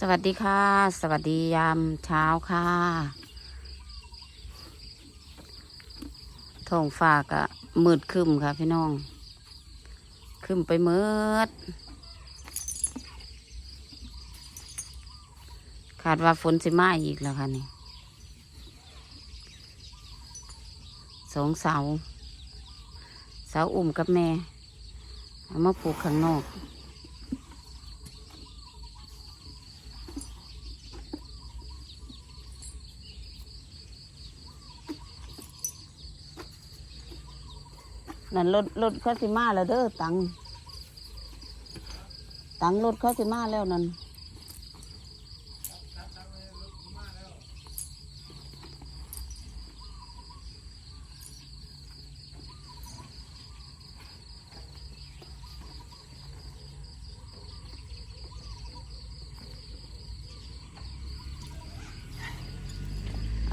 สวัสดีค่ะ สวัสดียามเช้าค่ะท้องฟ้าก็มืดคึมค่ะพี่น้อง คึมไปเมืดคาดว่าฝนสิมาอีกแล้วค่ะนี่สองเสา เสาอุ่มกับแม่ เอามาปลูกข้างนอก นั่นรถรถเขาสิมาแล้วเด้อตังตังรถเขาสิมาแล้วนั่น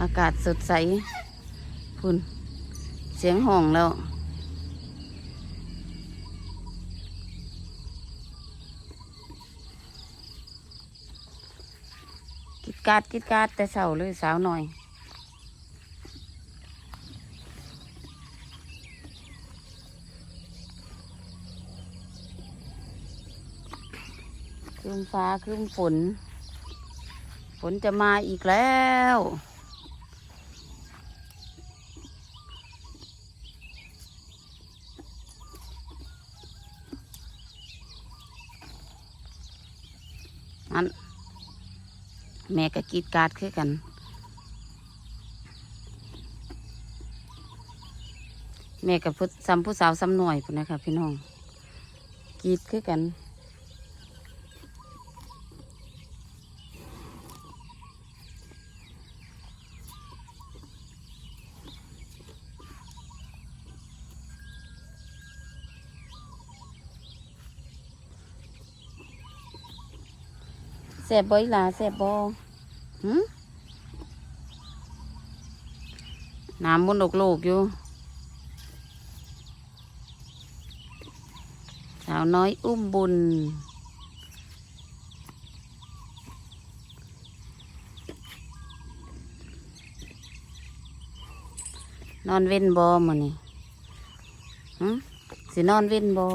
อากาศสดใสพุ่นเสียงห้องแล้ว กาดกิดกาดแต่เสาเลยสาวหน่อย ครึ้มฟ้าครึ้มฝน ฝนจะมาอีกแล้วอัน แม่ก็กีดการาดคือกัน แม่กับผู้ซ้ำผู้สาวซ้ำหน่อยพุ่นนะคะพี่น้องกีดคือกันแสบบ่อยลาแสบบ่ น้ำมันอกโลกอยู่ สาวน้อยอุ้มบุญ นอนเว้นบ่มื้อนี้หืมสินอนเว้นบ่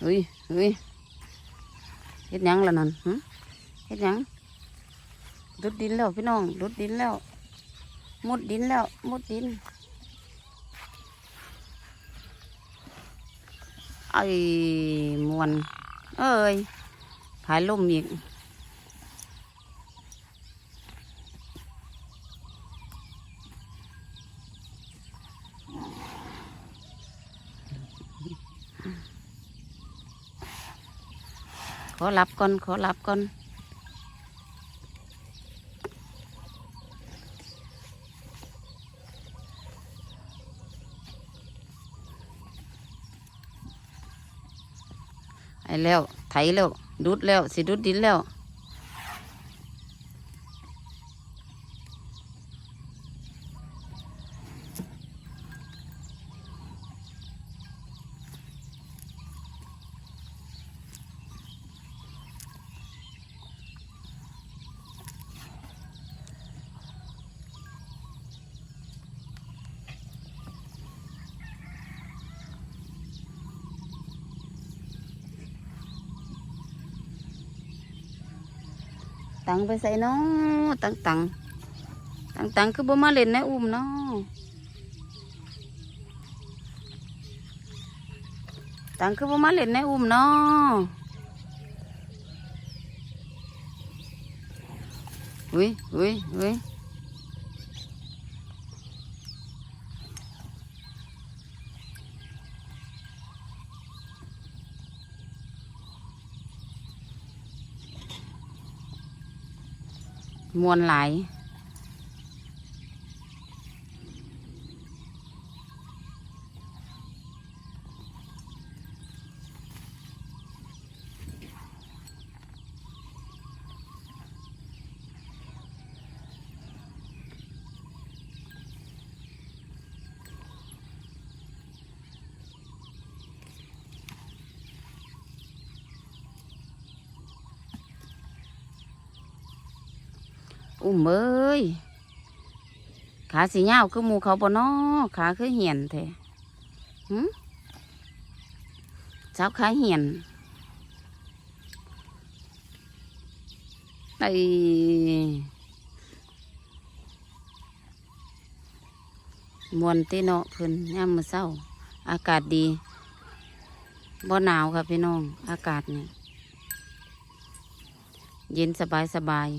เฮ้ย เฮ้ยเฮ็ดยังล่ะนั่นเฮ็ดยังรุดดินแล้วพี่น้องรุดดินแล้ว มุดดินแล้ว มุดดินไอ้มวน เอ้ยผายลมอีก ขอรับก่อน ขอรับก่อน ไอ้แล้ว ไถแล้ว ดุดแล้ว สิดุดดินแล้ว ตังไปใส่เนาะตังตังตังตังคือบ่มาเล่นในอุ้มเนาะตังคือบ่มาเล่นในอุ้มเนาะอุ้ยอุ้ยอุ้ย มวนหลาย อุ้มเอ้ยขาสีเหย้าคือมูเขาบนอขาคือเหียนแท้หึเจ้าขาเหียนไอ้มวนเตเนาะเพิ่นย่ามมือเช้า อากาศดีบ่หนาวค่ะพี่น้อง อากาศเนี่ยเย็นสบายสบาย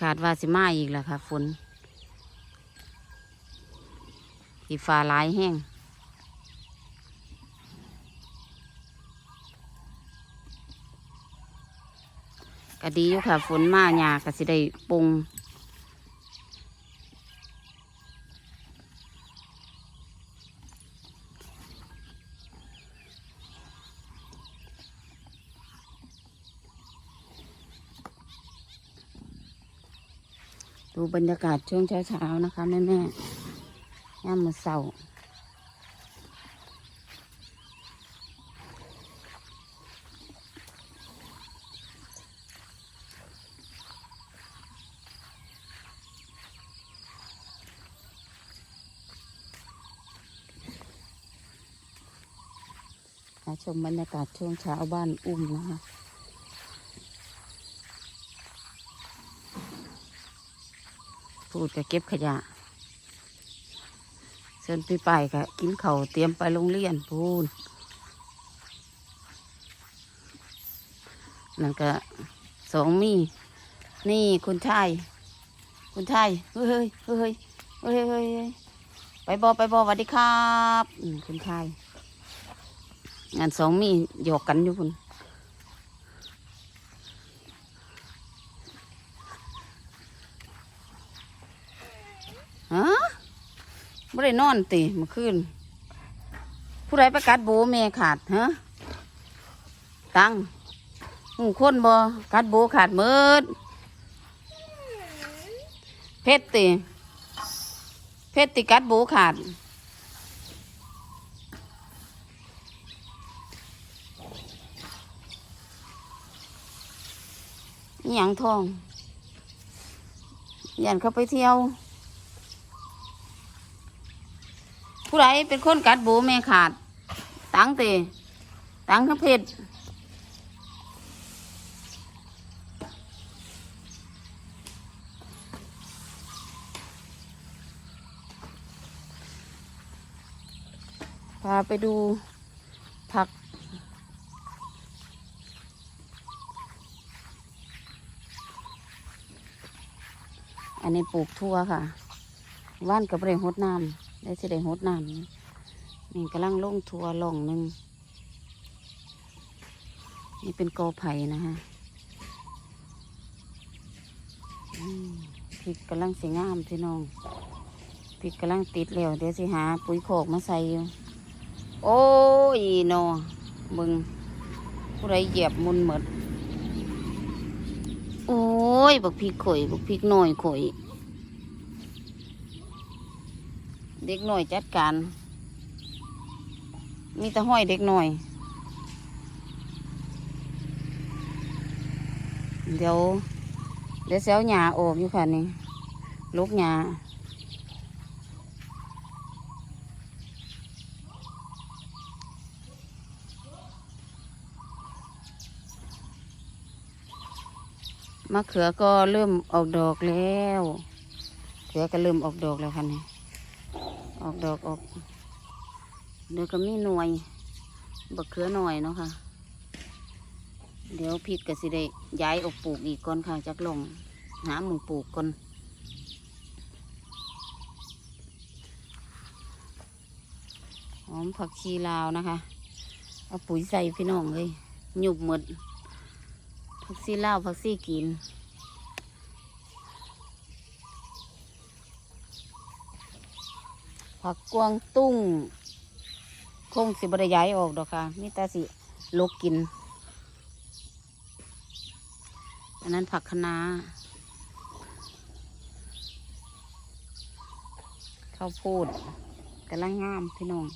ขาดว่าสิมาอีกแล้วค่ะฝนสีฟ้าลายแห้งก็ดีอยู่ค่ะฝนมาหยากระสิได้ปรุง ดูบรรยากาศช่วงเช้าๆนะคะแม่แม่ย่ามมือเสามาชมบรรยากาศช่วงเช้าบ้านอุ้มนะคะ พูดก็เก็บขยะเชิญพี่ไปก็กินเขาเตรียมไปโรงเรียนพูนนั่นก็สองมี นี่คุณชายคุณชายเฮ้ยเฮ้ยเฮ้ยเฮ้ยเฮ้ยเฮ้ยไปบอไปบอสวัสดีครับคุณชายงานสองมีหยอกกันอยู่คุณ ฮะ ไม่ได้นอนติเมื่อคืนผู้ใดประกัดโบแม่ขาดฮะตังหูคนบ่กัดโบขาดมิดเพชรติเพชรติกัดโบขาดอหย่างทองยันเขาไปเที่ยว ผู้ใดเป็นคนกัดโบแม่ขาด ตังเตตังทั้งเพชรพาไปดูผัก อันนี้ปลูกทั่วค่ะ ว่านกับเร่หดน้ำ ได้สิได้หดน้ำนี่กำลังลงทัวล่องหนึ่งนี่เป็นกอไผ่นะฮะอืมพริกกำลังสีงามพี่น้องพริกกำลังติดแล้วเดี๋ยวสิหาปุ๋ยโขกมาใส่อยู่โอ้ยนอมึงผู้ใดเหยียบมุนหมดโอ้ยบักพริกข่อยบักพริกหน่อยข่อย เด็กหน่อยจัดการ มีแต่ห้อยเด็กหน่อย เดี๋ยว เดี๋ยวเสียวหญ้าออกอยู่ค่ะนี่ลูกหญ้ามะเขือก็เริ่มออกดอกแล้ว เขือก็เริ่มออกดอกแล้วค่ะนี่ ออกดอกออก เดี๋ยวก็มีหน่วยบักเขือหน่อยเนาะค่ะ เดี๋ยวพิดก็สิได้ย้ายออกปลูกอีกก่อนค่ะจักลงหาหมึงปลูกก่อนหอมผักชีลาวนะคะ เอาปุ๋ยใส่พี่น้องเลยหยุบหมดผักซีลาวผักซีกิน ผักกวางตุ้ง คงสิบริย้ายออกดอกค่ะมีแต่สิลกกิน อันนั้นผักคะน้าข้าวโพดกำลังงามพี่น้อง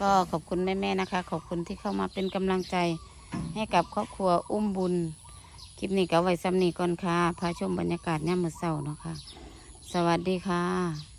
ก็ขอบคุณแม่ ๆ นะคะ ขอบคุณที่เข้ามาเป็นกำลังใจให้กับครอบครัวอุ้มบุญ ลิปนี้ก็ไว้ซ้ำนี้ก่อนค่ะพาชมบรรยากาศเนี่ยมมื้อเช้าเนาะค่ะ สวัสดีค่ะ